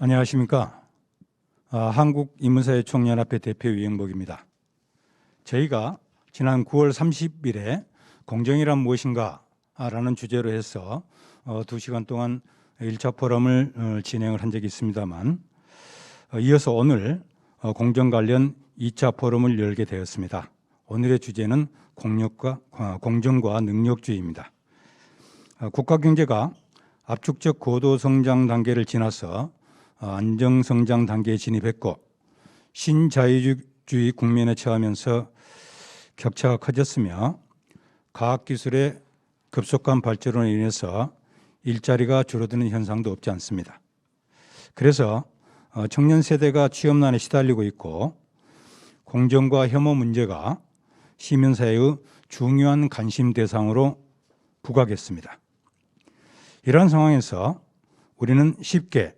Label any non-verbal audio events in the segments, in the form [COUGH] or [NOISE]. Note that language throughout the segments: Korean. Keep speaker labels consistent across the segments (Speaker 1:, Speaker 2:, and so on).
Speaker 1: 안녕하십니까. 아, 한국인문사회 총연합회 대표 이영복입니다. 저희가 지난 9월 30일에 공정이란 무엇인가 라는 주제로 해서 어, 2시간 동안 1차 포럼을 어, 진행을 한 적이 있습니다만 어, 이어서 오늘 어, 공정 관련 2차 포럼을 열게 되었습니다. 오늘의 주제는 공력과, 어, 공정과 능력주의입니다. 어, 국가 경제가 압축적 고도 성장 단계를 지나서 어, 안정 성장 단계에 진입했고 신자유주의 국면에 처하면서 격차가 커졌으며 과학 기술의 급속한 발전으로 인해서 일자리가 줄어드는 현상도 없지 않습니다. 그래서 어, 청년 세대가 취업난에 시달리고 있고 공정과 혐오 문제가 시민사회의 중요한 관심 대상으로 부각했습니다. 이러한 상황에서 우리는 쉽게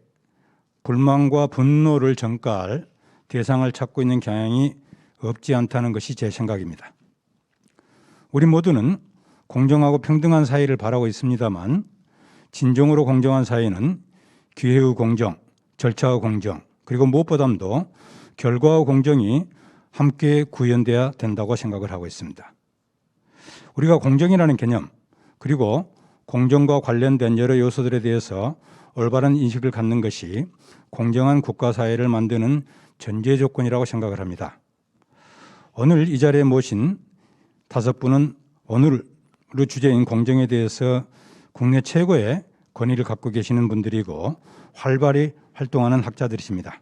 Speaker 1: 불만과 분노를 전가할 대상을 찾고 있는 경향이 없지 않다는 것이 제 생각입니다. 우리 모두는 공정하고 평등한 사회를 바라고 있습니다만 진정으로 공정한 사회는 기회의 공정, 절차의 공정, 그리고 무엇보다도 결과의 공정이 함께 구현돼야 된다고 생각을 하고 있습니다. 우리가 공정이라는 개념 그리고 공정과 관련된 여러 요소들에 대해서 올바른 인식을 갖는 것이 공정한 국가 사회를 만드는 전제 조건이라고 생각을 합니다. 오늘 이 자리에 모신 다섯 분은 오늘 주제인 공정에 대해서 국내 최고의 권위를 갖고 계시는 분들이고 활발히 활동하는 학자들이십니다.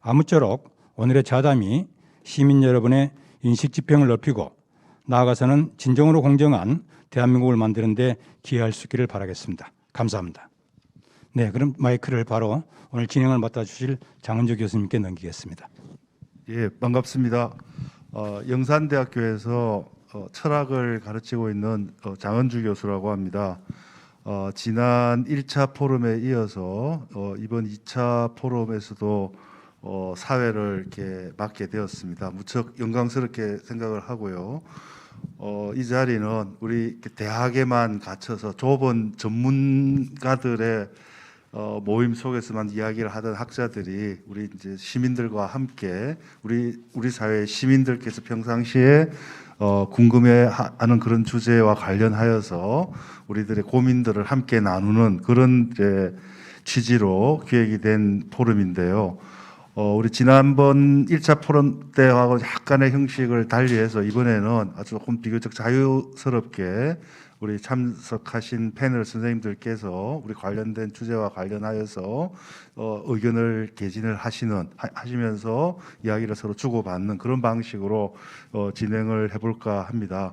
Speaker 1: 아무쪼록 오늘의 자담이 시민 여러분의 인식 지평을 높이고 나아가서는 진정으로 공정한 대한민국을 만드는 데 기여할 수 있기를 바라겠습니다. 감사합니다. 네, 그럼 마이크를 바로 오늘 진행을 맡아주실 장은조 교수님께 넘기겠습니다.
Speaker 2: 예, 반갑습니다. 어, 영산대학교에서 어, 철학을 가르치고 있는 어, 장은주 교수라고 합니다. 어, 지난 1차 포럼에 이어서 어, 이번 2차 포럼에서도 어, 사회를 이렇게 맡게 되었습니다. 무척 영광스럽게 생각을 하고요. 어, 이 자리는 우리 대학에만 갇혀서 좁은 전문가들의 어, 모임 속에서만 이야기를 하던 학자들이 우리 이제 시민들과 함께 우리 우리 사회 시민들께서 평상시에 어, 궁금해하는 그런 주제와 관련하여서 우리들의 고민들을 함께 나누는 그런 이제 취지로 기획이 된 포럼인데요. 어, 우리 지난번 1차 포럼 때하고 약간의 형식을 달리해서 이번에는 아주 조금 비교적 자유스럽게 우리 참석하신 패널 선생님들께서 우리 관련된 주제와 관련하여서 어, 의견을 개진을 하시는 하, 하시면서 이야기를 서로 주고받는 그런 방식으로 어, 진행을 해볼까 합니다.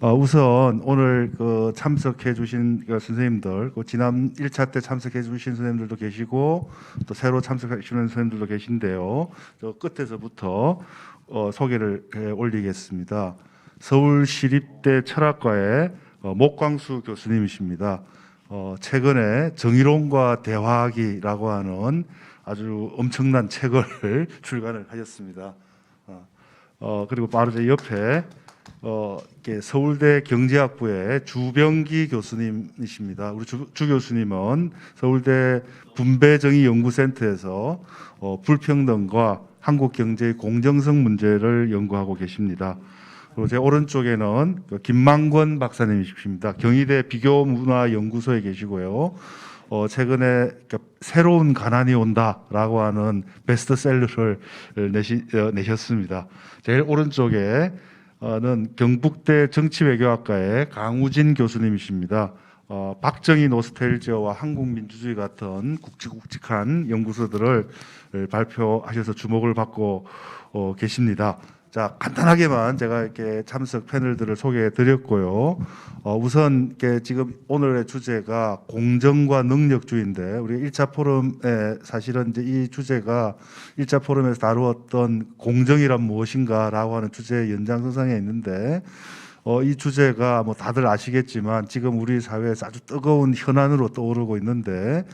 Speaker 2: 어, 우선 오늘 그 참석해 주신 그 선생님들, 그 지난 1차 때 참석해 주신 선생님들도 계시고 또 새로 참석하시는 선생님들도 계신데요. 저 끝에서부터 어, 소개를 해 올리겠습니다. 서울시립대 철학과의 어, 목광수 교수님이십니다. 어, 최근에 정의론과 대화하기라고 하는 아주 엄청난 책을 [LAUGHS] 출간을 하셨습니다. 어, 어, 그리고 바로 제 옆에 어, 서울대 경제학부의 주병기 교수님이십니다. 우리 주, 주 교수님은 서울대 분배정의연구센터에서 어, 불평등과 한국 경제의 공정성 문제를 연구하고 계십니다. 그리고 제 오른쪽에는 그 김만권 박사님이십니다. 경희대 비교문화연구소에 계시고요. 어, 최근에 그 새로운 가난이 온다라고 하는 베스트셀러를 내시, 어, 내셨습니다. 제일 오른쪽에 는 경북대 정치외교학과의 강우진 교수님이십니다. 어, 박정희 노스텔지어와 한국민주주의 같은 굵직굵직한 연구서들을 발표하셔서 주목을 받고 어, 계십니다. 자 간단하게만 제가 이렇게 참석 패널들을 소개해 드렸고요. 어, 우선 이렇게 지금 오늘의 주제가 공정과 능력주의인데 우리 1차 포럼에 사실은 이제 이 주제가 1차 포럼에서 다루었던 공정이란 무엇인가라고 하는 주제의 연장선상에 있는데 어, 이 주제가 뭐 다들 아시겠지만 지금 우리 사회에서 아주 뜨거운 현안으로 떠오르고 있는데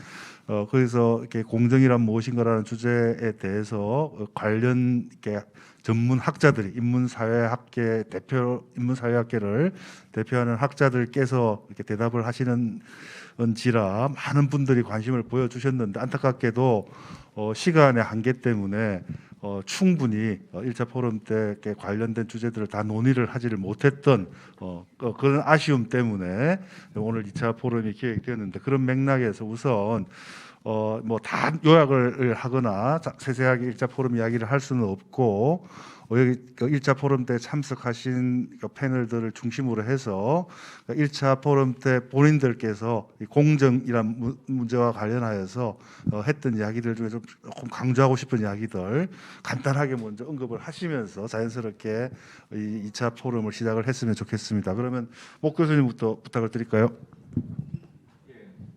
Speaker 2: 어, 그래서 이렇게 공정이란 무엇인가라는 주제에 대해서 관련 이렇게 전문 학자들이 인문사회학계 대표 인문사회학계를 대표하는 학자들께서 이렇게 대답을 하시는 은지라 많은 분들이 관심을 보여주셨는데 안타깝게도 어, 시간의 한계 때문에 어, 충분히 어, 1차 포럼 때 관련된 주제들을 다 논의를 하지를 못했던 어, 어, 그런 아쉬움 때문에 오늘 2차 포럼이 기획되었는데 그런 맥락에서 우선 어, 뭐 다 요약을 하거나 자- 세세하게 1차 포럼 이야기를 할 수는 없고 어, 여기 그 1차 포럼 때 참석하신 그 패널들을 중심으로 해서 1차 포럼 때 본인들께서 이 공정이란 무- 문제와 관련하여서 어, 했던 이야기들 중에 좀 조금 강조하고 싶은 이야기들 간단하게 먼저 언급을 하시면서 자연스럽게 이 2차 포럼을 시작을 했으면 좋겠습니다. 그러면 목 교수님부터 부탁을 드릴까요?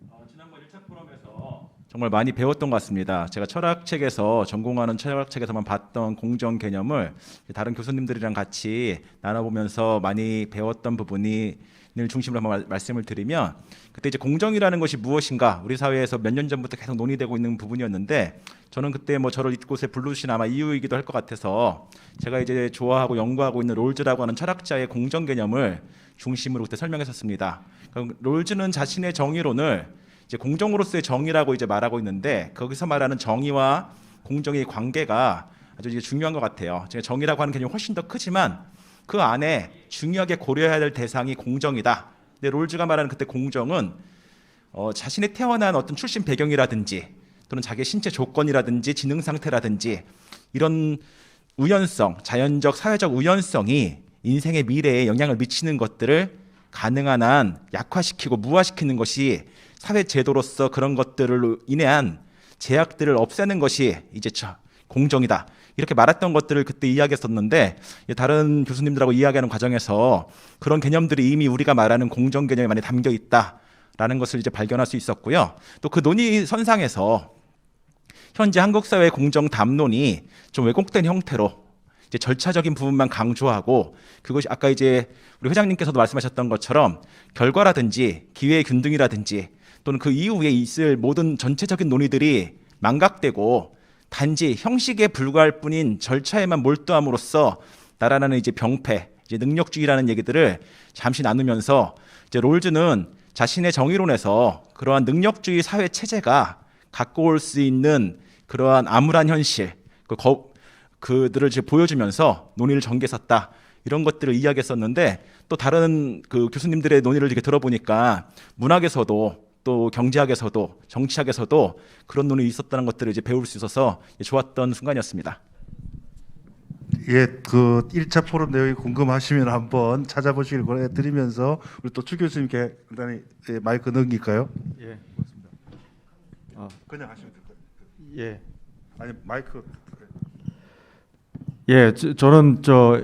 Speaker 3: 어, 지난번 1차 포럼에서 정말 많이 배웠던 것 같습니다. 제가 철학책에서 전공하는 철학책에서만 봤던 공정 개념을 다른 교수님들이랑 같이 나눠보면서 많이 배웠던 부분이 를 중심으로 한번 말- 말씀을 드리면 그때 이제 공정이라는 것이 무엇인가 우리 사회에서 몇 년 전부터 계속 논의되고 있는 부분이었는데 저는 그때 뭐 저를 이곳에 부르신 아마 이유이기도 할 것 같아서 제가 이제 좋아하고 연구하고 있는 롤즈라고 하는 철학자의 공정 개념을 중심으로 그때 설명했었습니다. 롤즈는 자신의 정의론을 이제 공정으로서의 정의라고 이제 말하고 있는데 거기서 말하는 정의와 공정의 관계가 아주 이제 중요한 것 같아요. 정의라고 하는 개념이 훨씬 더 크지만 그 안에 중요하게 고려해야 될 대상이 공정이다. 근데 롤즈가 말하는 그때 공정은 어, 자신의 태어난 어떤 출신 배경이라든지 또는 자기의 신체 조건이라든지 지능 상태라든지 이런 우연성, 자연적, 사회적 우연성이 인생의 미래에 영향을 미치는 것들을 가능한 한 약화시키고 무화시키는 것이 사회 제도로서 그런 것들을 인해한 제약들을 없애는 것이 이제 저 공정이다. 이렇게 말했던 것들을 그때 이야기했었는데 이 다른 교수님들하고 이야기하는 과정에서 그런 개념들이 이미 우리가 말하는 공정 개념에 많이 담겨 있다라는 것을 이제 발견할 수 있었고요. 또 그 논의 선상에서 현재 한국 사회 공정 담론이 좀 왜곡된 형태로 이제 절차적인 부분만 강조하고 그것이 아까 이제 우리 회장님께서도 말씀하셨던 것처럼 결과라든지 기회의 균등이라든지 또는 그 이후에 있을 모든 전체적인 논의들이 망각되고 단지 형식에 불과할 뿐인 절차에만 몰두함으로써 나라라는 이제 병폐, 이제 능력주의라는 얘기들을 잠시 나누면서 이제 롤즈는 자신의 정의론에서 그러한 능력주의 사회 체제가 갖고 올 수 있는 그러한 암울한 현실, 그 거, 그들을 이제 보여주면서 논의를 전개했었다. 이런 것들을 이야기했었는데 또 다른 그 교수님들의 논의를 이렇게 들어보니까 문학에서도 또 경제학에서도 정치학에서도 그런 논의 있었다는 것들을 이제 배울 수 있어서 좋았던 순간이었습니다.
Speaker 2: 예, 그 1차 포럼 내용이 궁금하시면 한번 찾아보시길 권해드리면서 우리 또 추 교수님께 간단히 예, 마이크 넘길까요?
Speaker 4: 예,
Speaker 2: 그냥 하시면 될 거예요.
Speaker 4: 예,
Speaker 2: 아니 마이크
Speaker 4: 예. 저, 저는 저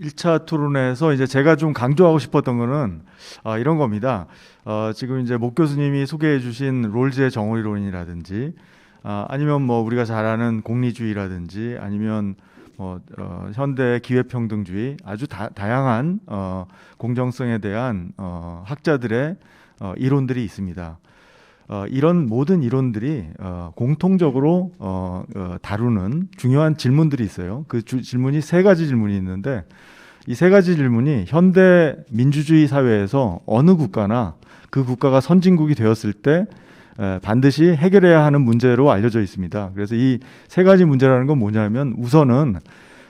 Speaker 4: 1차 토론에서 이제 제가 좀 강조하고 싶었던 거는 아, 이런 겁니다. 어, 지금 이제 목 교수님이 소개해 주신 롤즈의 정의론이라든지 아, 아니면 뭐 우리가 잘 아는 공리주의라든지 아니면 뭐 어, 현대 기회평등주의 아주 다, 다양한 어, 공정성에 대한 어, 학자들의 어, 이론들이 있습니다. 어, 이런 모든 이론들이 어, 공통적으로 어, 어, 다루는 중요한 질문들이 있어요. 그 주- 질문이 세 가지 질문이 있는데 이 세 가지 질문이 현대 민주주의 사회에서 어느 국가나 그 국가가 선진국이 되었을 때 에, 반드시 해결해야 하는 문제로 알려져 있습니다. 그래서 이 세 가지 문제라는 건 뭐냐면 우선은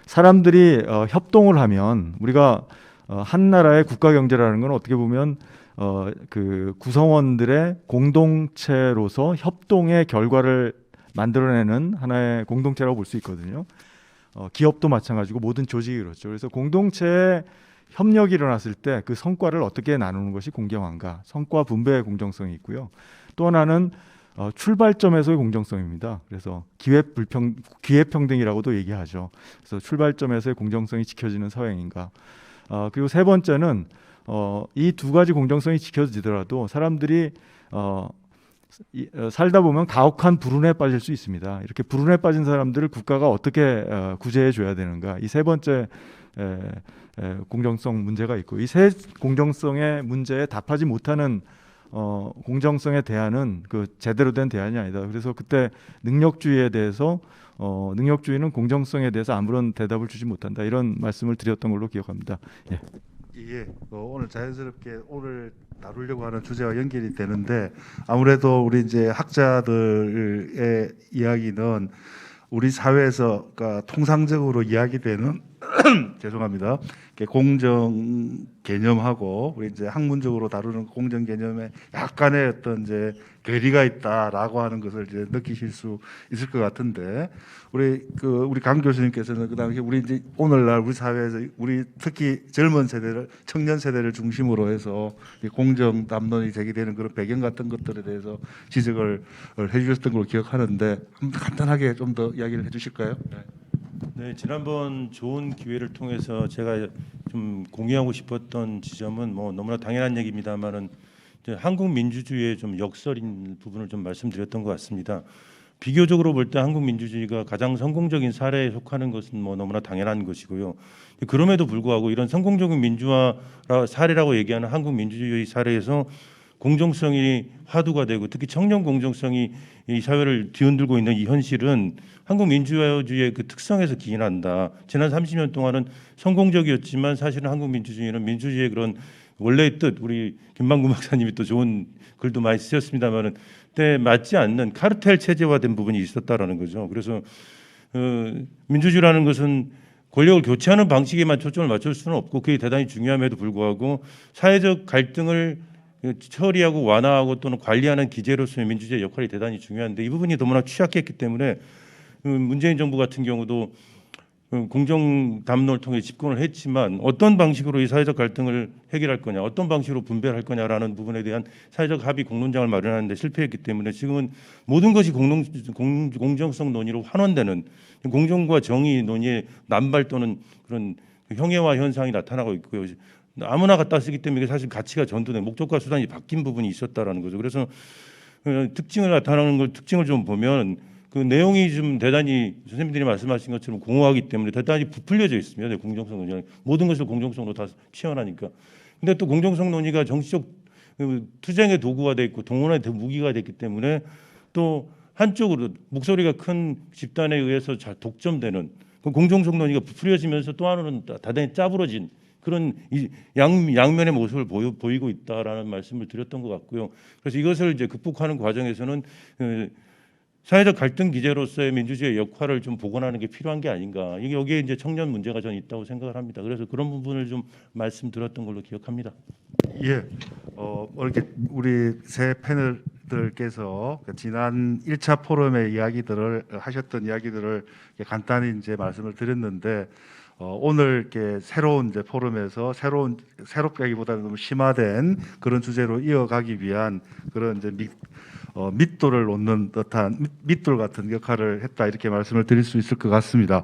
Speaker 4: 사람들이 어, 협동을 하면 우리가 어, 한 나라의 국가 경제라는 건 어떻게 보면 어, 그 구성원들의 공동체로서 협동의 결과를 만들어내는 하나의 공동체라고 볼 수 있거든요. 어, 기업도 마찬가지고 모든 조직이 그렇죠. 그래서 공동체의 협력이 일어났을 때 그 성과를 어떻게 나누는 것이 공정한가? 성과 분배의 공정성이 있고요. 또 하나는 어, 출발점에서의 공정성입니다. 그래서 기회 불평 기회 평등이라고도 얘기하죠. 그래서 출발점에서의 공정성이 지켜지는 사회인가? 어, 그리고 세 번째는 어, 이 두 가지 공정성이 지켜지더라도 사람들이 어, 이, 어, 살다 보면 가혹한 불운에 빠질 수 있습니다. 이렇게 불운에 빠진 사람들을 국가가 어떻게 어, 구제해 줘야 되는가? 이 세 번째 에, 에, 공정성 문제가 있고 이 세 공정성의 문제에 답하지 못하는 어, 공정성의 대안은 그 제대로 된 대안이 아니다. 그래서 그때 능력주의에 대해서 어, 능력주의는 공정성에 대해서 아무런 대답을 주지 못한다. 이런 말씀을 드렸던 걸로 기억합니다. 예.
Speaker 2: 예, 어, 오늘 자연스럽게 오늘 다루려고 하는 주제와 연결이 되는데 아무래도 우리 이제 학자들의 이야기는 우리 사회에서 그러니까 통상적으로 이야기되는 [CLEARS THROAT] 죄송합니다. 이렇게 공정 개념하고 우리 이제 학문적으로 다루는 공정 개념에 약간의 어떤 이제 괴리가 있다라고 하는 것을 이제 느끼실 수 있을 것 같은데 우리 그 우리 강 교수님께서는 그 당시 우리 이제 오늘날 우리 사회에서 우리 특히 젊은 세대를 청년 세대를 중심으로 해서 이 공정 담론이 제기되는 그런 배경 같은 것들에 대해서 지적을 해주셨던 걸로 기억하는데 간단하게 좀 더 이야기를 해주실까요?
Speaker 5: 네, 지난번 좋은 기회를 통해서 제가 좀 공유하고 싶었던 지점은 뭐 너무나 당연한 얘기입니다만은 한국 민주주의의 좀 역설인 부분을 좀 말씀드렸던 것 같습니다. 비교적으로 볼 때 한국 민주주의가 가장 성공적인 사례에 속하는 것은 뭐 너무나 당연한 것이고요. 그럼에도 불구하고 이런 성공적인 민주화 사례라고 얘기하는 한국 민주주의 사례에서 공정성이 화두가 되고 특히 청년 공정성이 이 사회를 뒤흔들고 있는 이 현실은 한국 민주주의의 그 특성에서 기인한다. 지난 30년 동안은 성공적이었지만 사실은 한국 민주주의는 민주주의의 그런 원래의 뜻 우리 김만구 [LAUGHS] 박사님이 또 좋은 글도 많이 쓰셨습니다만은 때 맞지 않는 카르텔 체제화된 부분이 있었다라는 거죠. 그래서 어, 민주주의라는 것은 권력을 교체하는 방식에만 초점을 맞출 수는 없고 그게 대단히 중요함에도 불구하고 사회적 갈등을 처리하고 완화하고 또는 관리하는 기제로서의 민주주의 역할이 대단히 중요한데 이 부분이 너무나 취약했기 때문에 음, 문재인 정부 같은 경우도 음, 공정 담론을 통해 집권을 했지만 어떤 방식으로 이 사회적 갈등을 해결할 거냐, 어떤 방식으로 분배할 거냐라는 부분에 대한 사회적 합의 공론장을 마련하는데 실패했기 때문에 지금은 모든 것이 공론, 공, 공정성 논의로 환원되는 공정과 정의 논의의 남발 또는 그런 형해화 현상이 나타나고 있고요. 아무나 갖다 쓰기 때문에 이게 사실 가치가 전도된 목적과 수단이 바뀐 부분이 있었다라는 거죠. 그래서 어, 특징을 나타나는 걸 특징을 좀 보면 그 내용이 좀 대단히 선생님들이 말씀하신 것처럼 공허하기 때문에 대단히 부풀려져 있습니다. 네, 공정성 논의 모든 것을 공정성으로 다 치환하니까. 근데 또 공정성 논의가 정치적 그 투쟁의 도구가 돼 있고 동원의 무기가 됐기 때문에 또 한쪽으로 목소리가 큰 집단에 의해서 잘 독점되는 그 공정성 논의가 부풀려지면서 또 하나는 대단히 짜부러진 그런 이 양, 양면의 모습을 보여, 보이 고 있다라는 말씀을 드렸던 것 같고요. 그래서 이것을 이제 극복하는 과정에서는 그 사회적 갈등 기제로서의 민주주의의 역할을 좀 복원하는 게 필요한 게 아닌가. 이게 여기에 이제 청년 문제가 저는 있다고 생각을 합니다. 그래서 그런 부분을 좀 말씀드렸던 걸로 기억합니다.
Speaker 2: 예, 어, 이렇게 우리 새 패널들께서 그 지난 1차 포럼의 이야기들을 하셨던 이야기들을 간단히 이제 말씀을 드렸는데 어, 오늘 이렇게 새로운 이제 포럼에서 새로운 새롭다기보다는 너무 심화된 그런 주제로 이어가기 위한 그런 이제 밑, 어, 밑돌을 놓는 듯한 밑- 밑돌 같은 역할을 했다 이렇게 말씀을 드릴 수 있을 것 같습니다.